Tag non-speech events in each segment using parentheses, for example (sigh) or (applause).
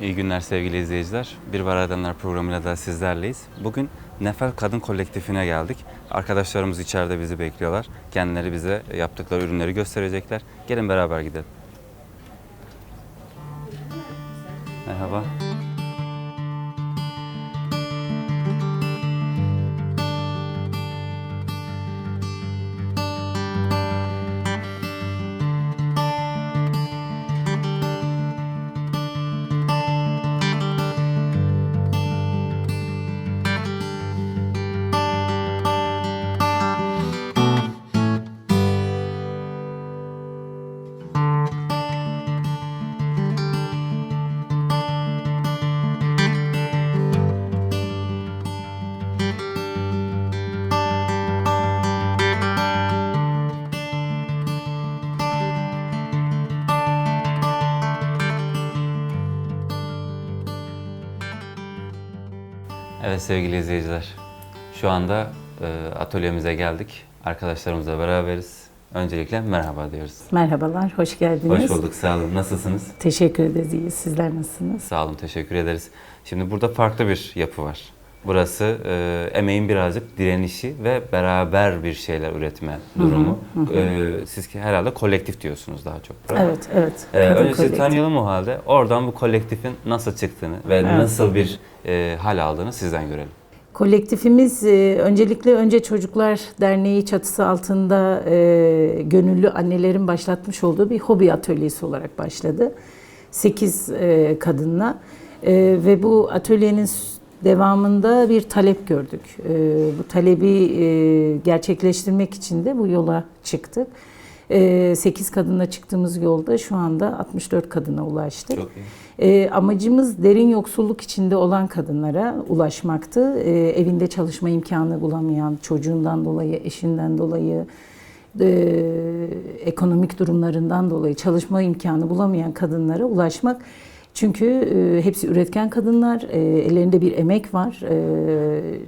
İyi günler sevgili izleyiciler. Bir Var Edenler programıyla da sizlerleyiz. Bugün Nefel Kadın Kolektifine geldik. Arkadaşlarımız içeride bizi bekliyorlar. Kendileri bize yaptıkları ürünleri gösterecekler. Gelin beraber gidelim. Merhaba. Evet sevgili izleyiciler. Şu anda e, atölyemize geldik. Arkadaşlarımızla beraberiz. Öncelikle merhaba diyoruz. Merhabalar, hoş geldiniz. Hoş bulduk, sağ olun. Nasılsınız? Teşekkür ederiz, iyi. Sizler nasılsınız? Sağ olun, teşekkür ederiz. Şimdi burada farklı bir yapı var. Burası e, emeğin birazcık direnişi ve beraber bir şeyler üretme durumu. E, siz ki herhalde kolektif diyorsunuz daha çok. mi? Evet, evet. E, önce sizi tanıyalım o halde. Oradan bu kolektifin nasıl çıktığını ve nasıl bir e, hal aldığını sizden görelim. Kolektifimiz e, öncelikle Önce Çocuklar Derneği çatısı altında e, gönüllü annelerin başlatmış olduğu bir hobi atölyesi olarak başladı. 8 kadınla E, ve bu atölyenin devamında bir talep gördük. E, bu talebi e, gerçekleştirmek için de bu yola çıktık. 8 kadınla çıktığımız yolda şu anda 64 kadına ulaştık. Çok iyi. E, amacımız derin yoksulluk içinde olan kadınlara ulaşmaktı. E, evinde çalışma imkanı bulamayan, çocuğundan dolayı, eşinden dolayı, e, ekonomik durumlarından dolayı çalışma imkanı bulamayan kadınlara ulaşmak. Çünkü e, hepsi üretken kadınlar, e, ellerinde bir emek var. E,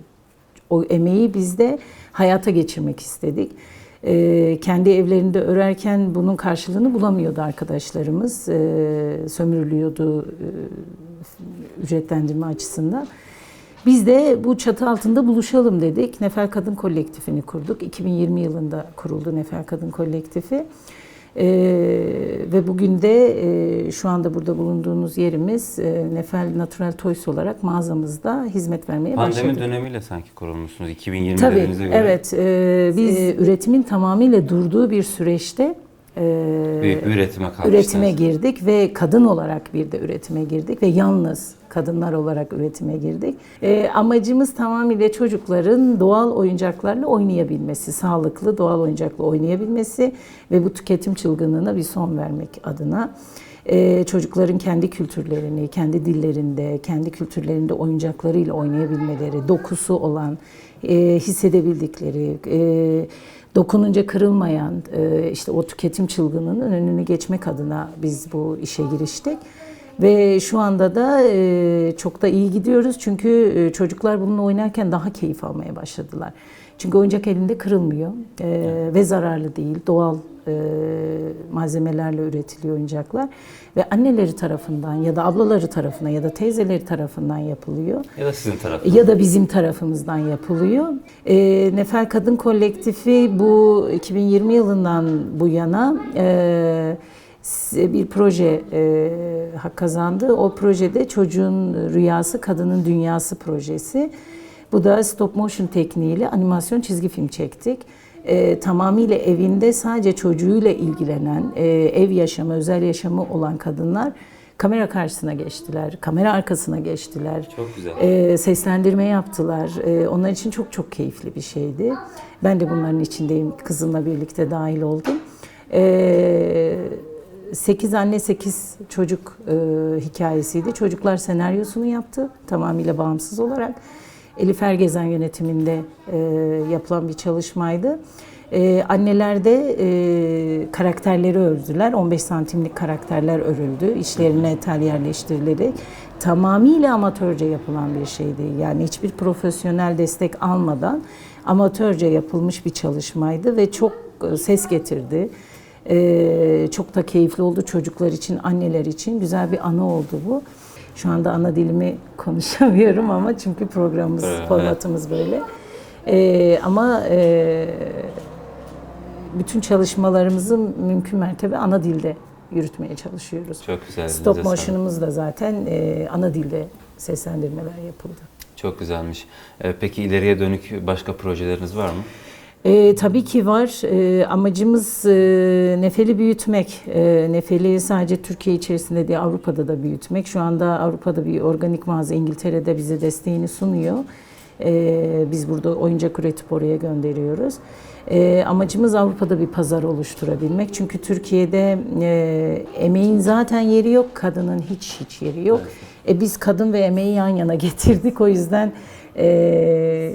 o emeği biz de hayata geçirmek istedik. Ee, kendi evlerinde örerken bunun karşılığını bulamıyordu arkadaşlarımız. Ee, sömürülüyordu e, ücretlendirme açısından. Biz de bu çatı altında buluşalım dedik. Nefer Kadın Kolektifini kurduk. 2020 yılında kuruldu Nefer Kadın Kolektifi. Ee, ve bugün de e, şu anda burada bulunduğumuz yerimiz e, Nefel Natural Toys olarak mağazamızda hizmet vermeye başladık. Pandemi döneminde sanki kurulmuşsunuz 2020 Tabii, dediğinize göre. evet. e, biz e, üretimin tamamıyla durduğu bir süreçte e, Bir üretime üretime girdik ve kadın olarak bir de üretime girdik ve yalnız kadınlar olarak üretime girdik. E, amacımız tamamıyla çocukların doğal oyuncaklarla oynayabilmesi, sağlıklı doğal oyuncakla oynayabilmesi ve bu tüketim çılgınlığına bir son vermek adına. E, çocukların kendi kültürlerini, kendi dillerinde, kendi kültürlerinde oyuncaklarıyla oynayabilmeleri, dokusu olan, e, hissedebildikleri, e, dokununca kırılmayan e, işte o tüketim çılgınlığının önünü geçmek adına biz bu işe giriştik. Ve şu anda da e, çok da iyi gidiyoruz çünkü e, çocuklar bununla oynarken daha keyif almaya başladılar. Çünkü oyuncak elinde kırılmıyor e, ve zararlı değil, doğal e, malzemelerle üretiliyor oyuncaklar ve anneleri tarafından ya da ablaları tarafından ya da teyzeleri tarafından yapılıyor Ya da sizin tarafınız. ya da bizim tarafımızdan yapılıyor. E, Nefel Kadın Kolektifi bu 2020 yılından bu yana e, bir proje e, kazandı. O projede çocuğun rüyası kadının dünyası projesi. Bu da stop motion tekniğiyle animasyon çizgi film çektik. E, tamamıyla evinde sadece çocuğuyla ilgilenen, e, ev yaşamı, özel yaşamı olan kadınlar kamera karşısına geçtiler, kamera arkasına geçtiler. Çok güzel. E, seslendirme yaptılar. E, onlar için çok çok keyifli bir şeydi. Ben de bunların içindeyim. Kızımla birlikte dahil oldum. E, 8 anne 8 çocuk e, hikayesiydi. Çocuklar senaryosunu yaptı tamamıyla bağımsız olarak. Elif Ergezen yönetiminde e, yapılan bir çalışmaydı. E, anneler de e, karakterleri ördüler. 15 santimlik karakterler örüldü. İşlerine tel yerleştirilerek tamamıyla amatörce yapılan bir şeydi. Yani hiçbir profesyonel destek almadan amatörce yapılmış bir çalışmaydı ve çok e, ses getirdi. E, çok da keyifli oldu çocuklar için, anneler için. Güzel bir anı oldu bu. Şu anda ana dilimi (laughs) konuşamıyorum ama çünkü programımız, Evet. formatımız böyle. Ee, ama e, bütün çalışmalarımızı mümkün mertebe ana dilde yürütmeye çalışıyoruz. Çok güzel. Stop motion'ımız da zaten e, ana dilde seslendirmeler yapıldı. Çok güzelmiş. Ee, peki ileriye dönük başka projeleriniz var mı? E, tabii ki var. E, amacımız e, nefeli büyütmek. E, nefeli sadece Türkiye içerisinde değil Avrupa'da da büyütmek. Şu anda Avrupa'da bir organik mağaza İngiltere'de bize desteğini sunuyor. E, biz burada oyuncak üretip oraya gönderiyoruz. E, amacımız Avrupa'da bir pazar oluşturabilmek. Çünkü Türkiye'de e, emeğin zaten yeri yok, kadının hiç hiç yeri yok. E, biz kadın ve emeği yan yana getirdik. O yüzden e,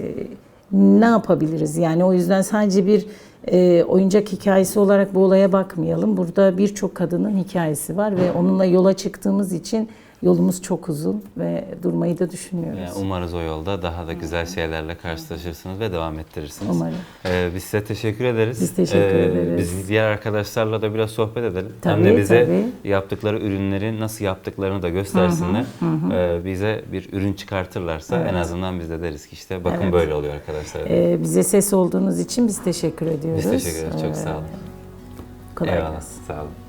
ne yapabiliriz? Yani o yüzden sadece bir e, oyuncak hikayesi olarak bu olaya bakmayalım. Burada birçok kadının hikayesi var ve onunla yola çıktığımız için yolumuz çok uzun ve durmayı da düşünmüyoruz. Yani umarız o yolda daha da güzel şeylerle karşılaşırsınız ve devam ettirirsiniz. Umarım. Ee, biz size teşekkür ederiz. Biz teşekkür ederiz. Biz diğer arkadaşlarla da biraz sohbet edelim. Hem Tabii, de bize tabii. yaptıkları ürünleri nasıl yaptıklarını da göstersinler. Ee, bize bir ürün çıkartırlarsa en azından biz de deriz ki işte bakın Evet. böyle oluyor arkadaşlar. E, bize ses olduğunuz için biz teşekkür ediyoruz. biz teşekkür ederiz. Çok sağ olun. Kolay Eyvallah. gelsin. Sağ olun.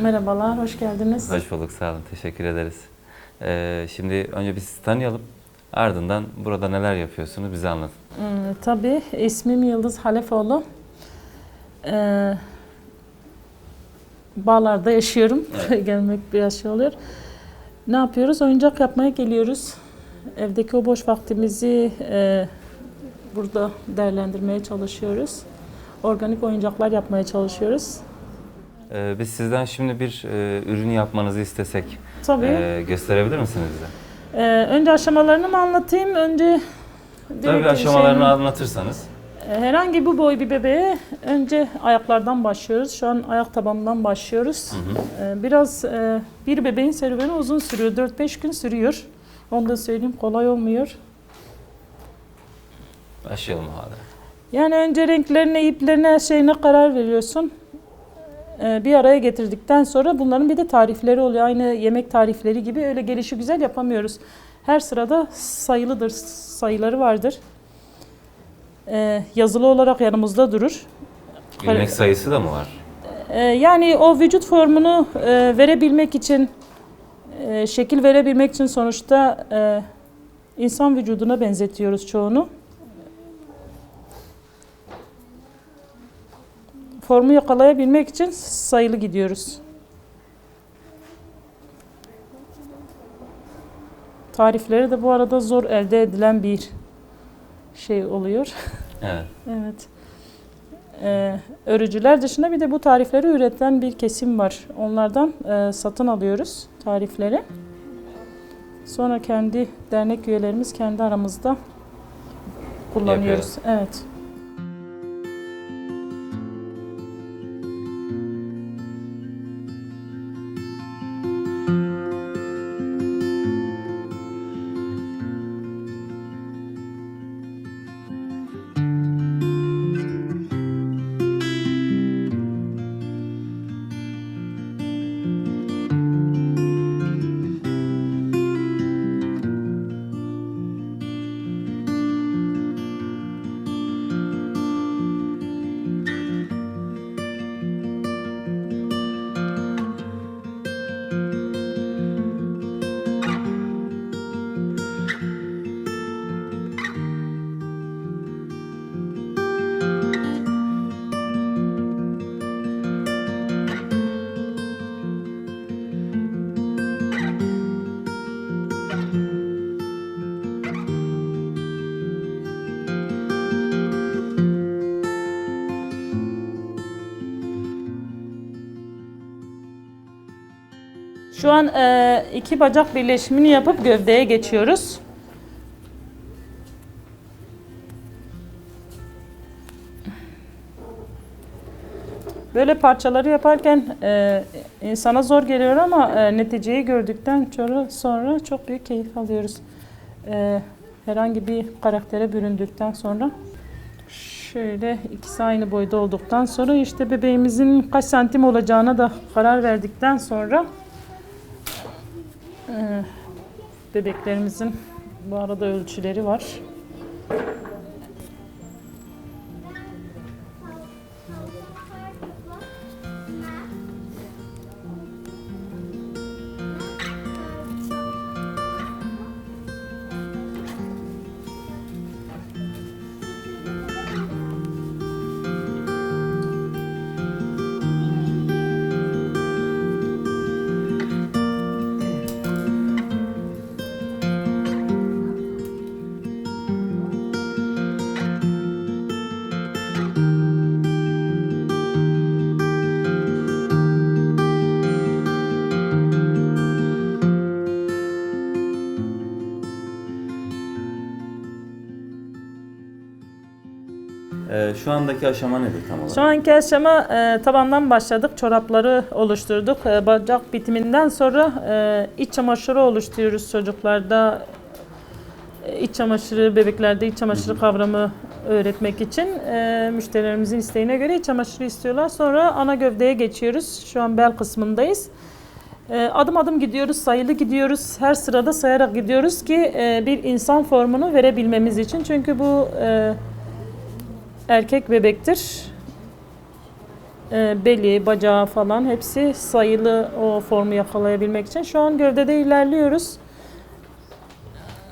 Merhabalar. Hoş geldiniz. Hoş bulduk. Sağ olun. Teşekkür ederiz. Ee, şimdi önce biz sizi tanıyalım. Ardından burada neler yapıyorsunuz bize anlatın. Ee, tabii, ismim Yıldız Halefoğlu. Ee, Bağlar'da yaşıyorum. (laughs) Gelmek biraz şey oluyor. Ne yapıyoruz? Oyuncak yapmaya geliyoruz. Evdeki o boş vaktimizi e, burada değerlendirmeye çalışıyoruz. Organik oyuncaklar yapmaya çalışıyoruz. Ee, biz sizden şimdi bir e, ürün yapmanızı istesek Tabii. e, gösterebilir misiniz bize? Ee, önce aşamalarını mı anlatayım? Önce Tabii direkt aşamalarını şeyini- anlatırsanız. Herhangi bu boy bir bebeğe önce ayaklardan başlıyoruz. Şu an ayak tabanından başlıyoruz. Ee, Biraz e, bir bebeğin serüveni uzun sürüyor. 4-5 gün sürüyor. Onu da söyleyeyim kolay olmuyor. Başlayalım o halde. Yani önce renklerine, iplerine, her şeyine karar veriyorsun. Ee, Bir araya getirdikten sonra bunların bir de tarifleri oluyor. Aynı yemek tarifleri gibi öyle gelişi güzel yapamıyoruz. Her sırada sayılıdır, sayıları vardır. Ee, Yazılı olarak yanımızda durur. İlmek sayısı da mı var? Ee, Yani o vücut formunu e, verebilmek için, e, şekil verebilmek için sonuçta e, insan vücuduna benzetiyoruz çoğunu. Formu yakalayabilmek için sayılı gidiyoruz. Tarifleri de bu arada zor elde edilen bir şey oluyor. (laughs) Evet. Evet. Ee, örücüler dışında bir de bu tarifleri üreten bir kesim var. Onlardan e, satın alıyoruz tarifleri. Sonra kendi dernek üyelerimiz kendi aramızda kullanıyoruz. Evet. Şu an e, iki bacak birleşimini yapıp gövdeye geçiyoruz. Böyle parçaları yaparken e, insana zor geliyor ama e, neticeyi gördükten sonra, çok büyük keyif alıyoruz. E, herhangi bir karaktere büründükten sonra şöyle ikisi aynı boyda olduktan sonra işte bebeğimizin kaç santim olacağına da karar verdikten sonra bebeklerimizin bu arada ölçüleri var. Ee, şu andaki aşama nedir tam olarak? Şu anki aşama e, tabandan başladık. Çorapları oluşturduk. E, bacak bitiminden sonra e, iç çamaşırı oluşturuyoruz çocuklarda. E, iç çamaşırı, bebeklerde iç çamaşırı kavramı öğretmek için e, müşterilerimizin isteğine göre iç çamaşırı istiyorlar. Sonra ana gövdeye geçiyoruz. Şu an bel kısmındayız. E, adım adım gidiyoruz, sayılı gidiyoruz. Her sırada sayarak gidiyoruz ki e, bir insan formunu verebilmemiz için. Çünkü bu e, erkek bebektir. Ee, beli, bacağı falan hepsi sayılı o formu yakalayabilmek için. Şu an gövdede ilerliyoruz.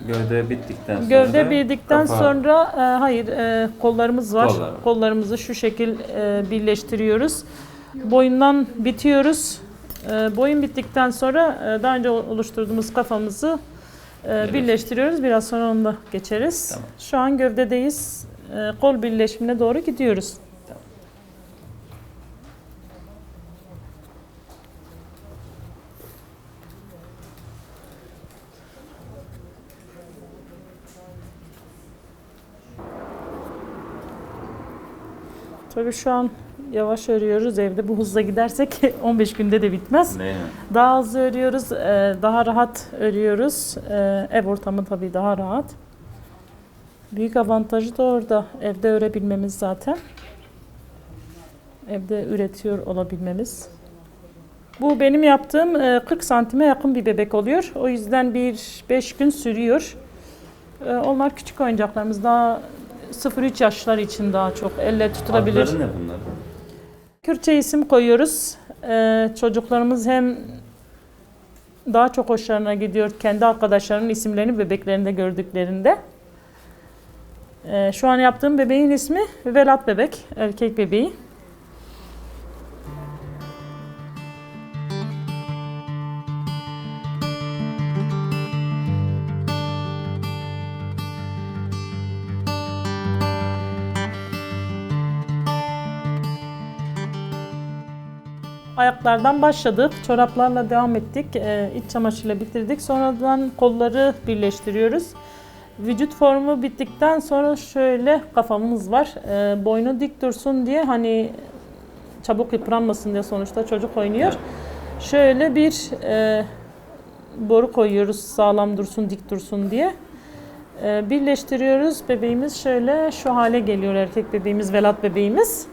Gövde bittikten sonra Gövde da bildikten kafa- sonra e, hayır e, kollarımız var. Kollar. Kollarımızı şu şekil e, birleştiriyoruz. Boyundan bitiyoruz. E, boyun bittikten sonra e, daha önce oluşturduğumuz kafamızı e, birleştiriyoruz. Biraz sonra onu da geçeriz. Tamam. Şu an gövdedeyiz. E, kol birleşimine doğru gidiyoruz. Tabii şu an yavaş örüyoruz evde. Bu hızla gidersek (laughs) 15 günde de bitmez. Mi? Daha hızlı örüyoruz, e, daha rahat örüyoruz. E, Ev ortamı tabii daha rahat. Büyük avantajı da orada. Evde örebilmemiz zaten. Evde üretiyor olabilmemiz. Bu benim yaptığım e, 40 santime yakın bir bebek oluyor. O yüzden bir 5 gün sürüyor. E, Onlar küçük oyuncaklarımız. Daha 0-3 yaşlar için daha çok elle tutulabilir. Adları ne bunlar? Kürtçe isim koyuyoruz. Ee, çocuklarımız hem daha çok hoşlarına gidiyor kendi arkadaşlarının isimlerini bebeklerinde gördüklerinde. Ee, şu an yaptığım bebeğin ismi Velat bebek, erkek bebeği. Ayaklardan başladık, çoraplarla devam ettik, e, iç çamaşırıyla bitirdik. Sonradan kolları birleştiriyoruz. Vücut formu bittikten sonra şöyle kafamız var. E, boynu dik dursun diye hani çabuk yıpranmasın diye sonuçta çocuk oynuyor. Şöyle bir e, boru koyuyoruz sağlam dursun, dik dursun diye. E, birleştiriyoruz. Bebeğimiz şöyle şu hale geliyor erkek bebeğimiz, velat bebeğimiz.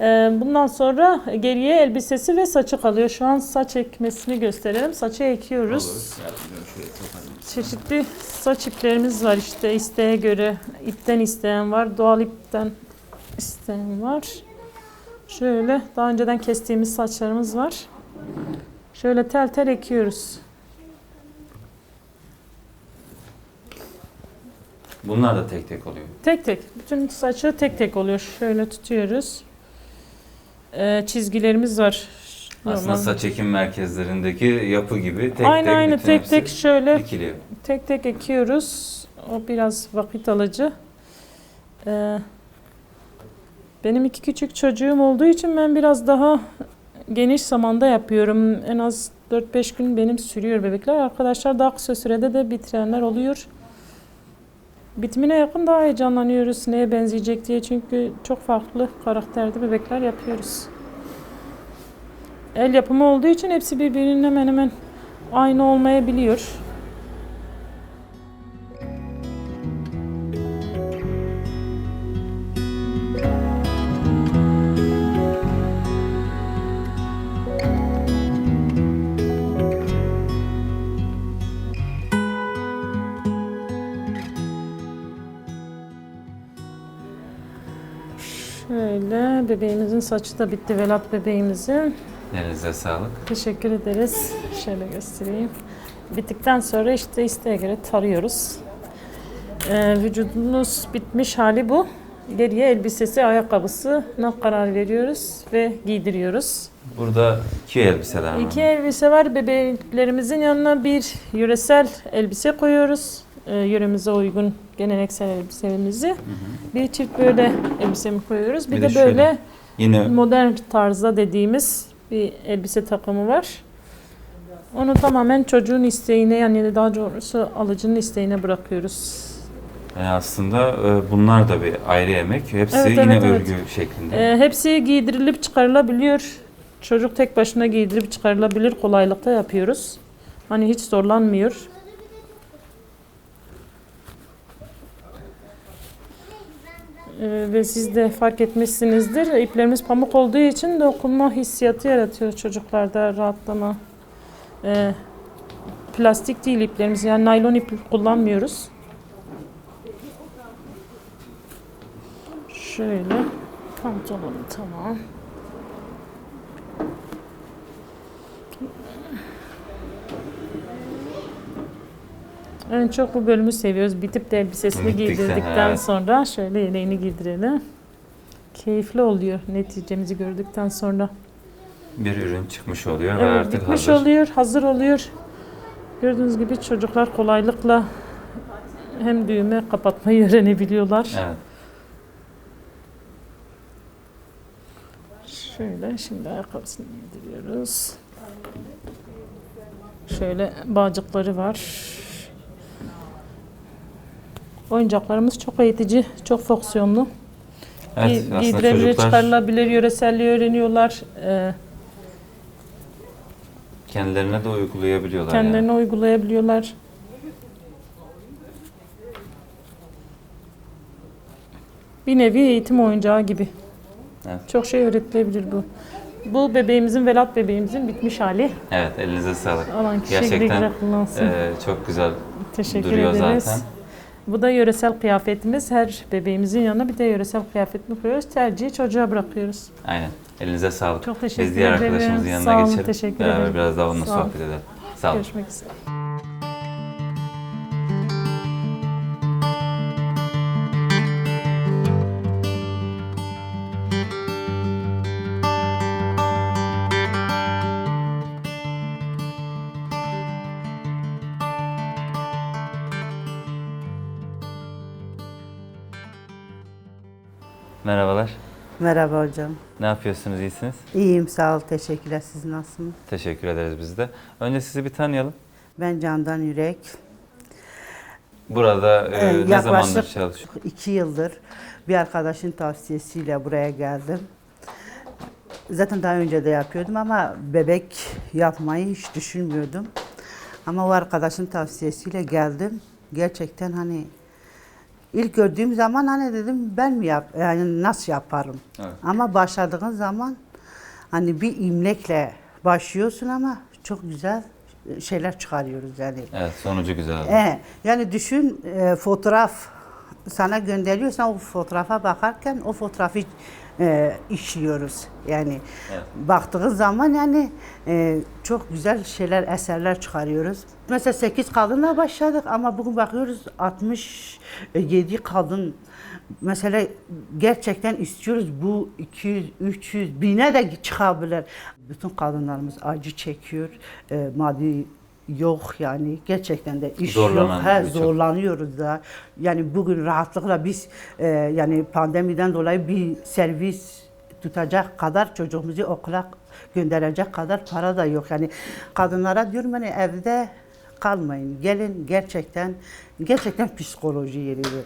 Ee, Bundan sonra geriye elbisesi ve saçı kalıyor. Şu an saç ekmesini gösterelim. Saçı ekiyoruz. Çeşitli saç iplerimiz var işte isteğe göre. ipten isteyen var, doğal ipten isteyen var. Şöyle daha önceden kestiğimiz saçlarımız var. Şöyle tel tel ekiyoruz. Bunlar da tek tek oluyor. Tek tek. Bütün saçı tek tek oluyor. Şöyle tutuyoruz. Ee, çizgilerimiz var. Aslında Normal. saç ekim merkezlerindeki yapı gibi tek aynı tek aynı tek tek şöyle dikiliyor. tek tek ekiyoruz. O biraz vakit alıcı. Ee, benim iki küçük çocuğum olduğu için ben biraz daha geniş zamanda yapıyorum. En az 4-5 gün benim sürüyor bebekler. Arkadaşlar daha kısa sürede de bitirenler oluyor. Bitimine yakın daha heyecanlanıyoruz neye benzeyecek diye çünkü çok farklı karakterde bebekler yapıyoruz. El yapımı olduğu için hepsi birbirinin hemen hemen aynı olmayabiliyor. Bebeğimizin saçı da bitti Velat bebeğimizin. Elinize sağlık. Teşekkür ederiz. Şöyle göstereyim. Bittikten sonra işte isteğe göre tarıyoruz. Ee, vücudumuz bitmiş hali bu. Geriye elbisesi, ayakkabısına karar veriyoruz ve giydiriyoruz. Burada iki elbiseler var. İki elbise var. Bebeklerimizin yanına bir yöresel elbise koyuyoruz. Ee, yöremize uygun geleneksel elbisemizi. Bir çift böyle elbisemi koyuyoruz. Bir, Bir de, de şöyle böyle Yine modern tarzda dediğimiz bir elbise takımı var. Onu tamamen çocuğun isteğine yani daha doğrusu alıcının isteğine bırakıyoruz. yani aslında e, bunlar da bir ayrı yemek. Hepsi Evet, yine evet, evet. örgü şeklinde. Ee, hepsi giydirilip çıkarılabiliyor. Çocuk tek başına giydirip çıkarılabilir kolaylıkta yapıyoruz. Hani hiç zorlanmıyor. Ve siz de fark etmişsinizdir. İplerimiz pamuk olduğu için dokunma hissiyatı yaratıyor çocuklarda rahatlama. Ee, plastik değil iplerimiz yani naylon ip kullanmıyoruz. Şöyle pantolonu tamam. En çok bu bölümü seviyoruz. Bitip de elbisesini giydirdikten evet. sonra şöyle yeleğini giydirelim. Keyifli oluyor neticemizi gördükten sonra. Bir ürün çıkmış oluyor ve Evet, artık bitmiş hazır. oluyor, hazır oluyor. Gördüğünüz gibi çocuklar kolaylıkla hem düğme kapatmayı öğrenebiliyorlar. Evet. Şöyle şimdi ayakkabısını giydiriyoruz. Şöyle bağcıkları var. Oyuncaklarımız çok eğitici, çok fonksiyonlu. Evet, Gi- Giydirebilir, çocuklar çıkarılabilir, yöreselliği öğreniyorlar. Ee, kendilerine de uygulayabiliyorlar. kendilerine yani. uygulayabiliyorlar. Bir nevi eğitim oyuncağı gibi. Evet. Çok şey öğretilebilir bu. Bu bebeğimizin, Velat bebeğimizin bitmiş hali. Evet, elinize sağlık. Alan kişi güle Gerçekten güle kullansın. e, çok güzel Teşekkür duruyor ederiz. zaten. Bu da yöresel kıyafetimiz. Her bebeğimizin yanına bir de yöresel kıyafetini koyuyoruz. Tercihi çocuğa bırakıyoruz. Aynen. Elinize sağlık. Çok teşekkür Biz diğer ederim. arkadaşımızın Sağ yanına olun, geçelim. teşekkür Beraber ederim. biraz daha onunla Sağ sohbet edelim. Sağ olun. Görüşmek üzere. Merhaba hocam. Ne yapıyorsunuz? İyisiniz? İyiyim sağ ol teşekkürler. Siz nasılsınız? Teşekkür ederiz biz de. Önce sizi bir tanıyalım. Ben Candan Yürek. Burada e, Ee, ne zamandır çalışıyorsunuz? iki yıldır bir arkadaşın tavsiyesiyle buraya geldim. Zaten daha önce de yapıyordum ama bebek yapmayı hiç düşünmüyordum. Ama o arkadaşın tavsiyesiyle geldim. Gerçekten hani ilk gördüğüm zaman hani dedim ben mi yap yani nasıl yaparım? Evet. Ama başladığın zaman hani bir imlekle başlıyorsun ama çok güzel şeyler çıkarıyoruz yani. Evet, sonucu güzel. oldu. E, yani düşün e, fotoğraf sana gönderiyorsan o fotoğrafa bakarken o fotoğrafı e, işliyoruz. Yani Evet. baktığın zaman yani e, çok güzel şeyler, eserler çıkarıyoruz. Mesela 8 kadınla başladık ama bugün bakıyoruz 67 kadın mesela gerçekten istiyoruz bu 200, 300, bine de çıkabilir. Bütün kadınlarımız acı çekiyor, e, maddi yok yani gerçekten de iş Zorlanan yok. He, birçok. zorlanıyoruz da. Yani bugün rahatlıkla biz e, yani pandemiden dolayı bir servis tutacak kadar çocuğumuzu okula gönderecek kadar para da yok. Yani kadınlara diyorum hani evde kalmayın. Gelin gerçekten gerçekten psikoloji yeridir.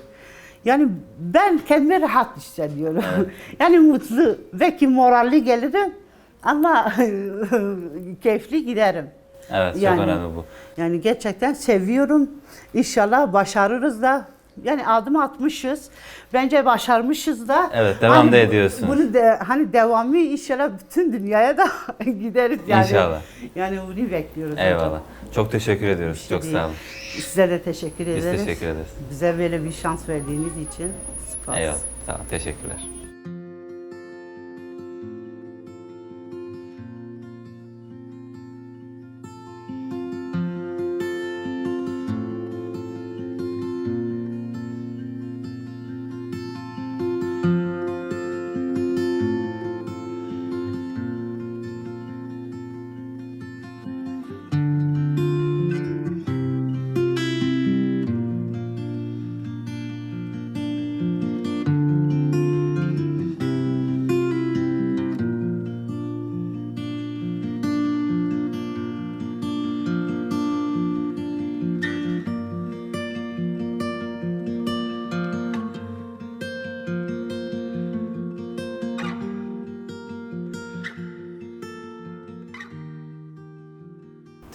Yani ben kendimi rahat hissediyorum. (laughs) yani mutlu ve ki moralli gelirim ama (laughs) keyifli giderim. Evet çok Yani- önemli bu. Yani gerçekten seviyorum. İnşallah başarırız da. Yani adım atmışız. Bence başarmışız da. Evet, devam da Hani ediyorsunuz. Bunu de, hani devamı inşallah bütün dünyaya da (laughs) gideriz yani. İnşallah. Yani bunu bekliyoruz. Eyvallah. Çok teşekkür ediyoruz. şey çok sağ olun. Size de teşekkür Biz ederiz. teşekkür ederiz. Bize böyle bir şans verdiğiniz için. Spas. Eyvallah. Sağ olun. Teşekkürler.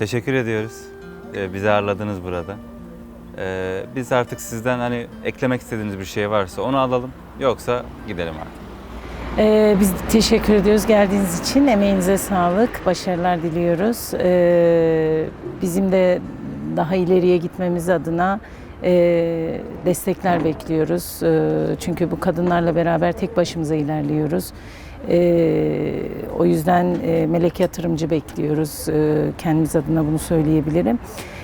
Teşekkür ediyoruz. Ee, bizi ağırladınız burada. Ee, biz artık sizden hani eklemek istediğiniz bir şey varsa onu alalım. Yoksa gidelim artık. Ee, biz teşekkür ediyoruz geldiğiniz için. Emeğinize sağlık, başarılar diliyoruz. Ee, bizim de daha ileriye gitmemiz adına e, destekler bekliyoruz. Ee, çünkü bu kadınlarla beraber tek başımıza ilerliyoruz. Ee, o yüzden e, melek yatırımcı bekliyoruz. Ee, kendimiz adına bunu söyleyebilirim.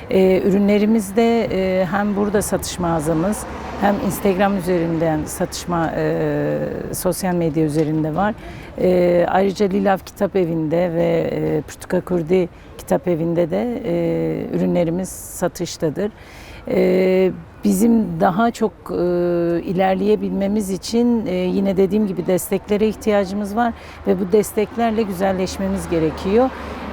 Ee, ürünlerimiz de e, hem burada satış mağazamız hem Instagram üzerinden satışma e, sosyal medya üzerinde var. E, ayrıca Lilav Kitap Evi'nde ve e, Pürtüka Kurdi Kitap Evi'nde de e, ürünlerimiz satıştadır. E, bizim daha çok e, ilerleyebilmemiz için e, yine dediğim gibi desteklere ihtiyacımız var ve bu desteklerle güzelleşmemiz gerekiyor.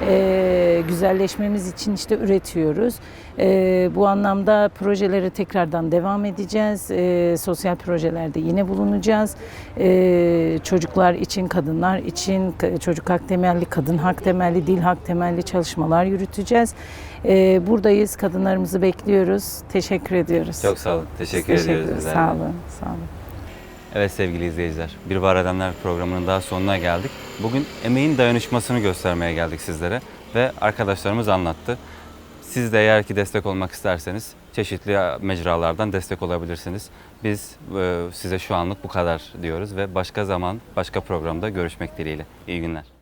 E, güzelleşmemiz için işte üretiyoruz. E, bu anlamda projelere tekrardan devam edeceğiz. E, sosyal projelerde yine bulunacağız. E, çocuklar için, kadınlar için çocuk hak temelli, kadın hak temelli, dil hak temelli çalışmalar yürüteceğiz. E, buradayız. Kadınlarımızı bekliyoruz. Teşekkür ediyoruz. Çok sağ olun. Teşekkür Teşekkür ediyoruz. de. Sağ olun. Sağ olun. Evet sevgili izleyiciler, Bir Var Edenler programının daha sonuna geldik. Bugün emeğin dayanışmasını göstermeye geldik sizlere ve arkadaşlarımız anlattı. Siz de eğer ki destek olmak isterseniz çeşitli mecralardan destek olabilirsiniz. Biz e, size şu anlık bu kadar diyoruz ve başka zaman, başka programda görüşmek dileğiyle. İyi günler.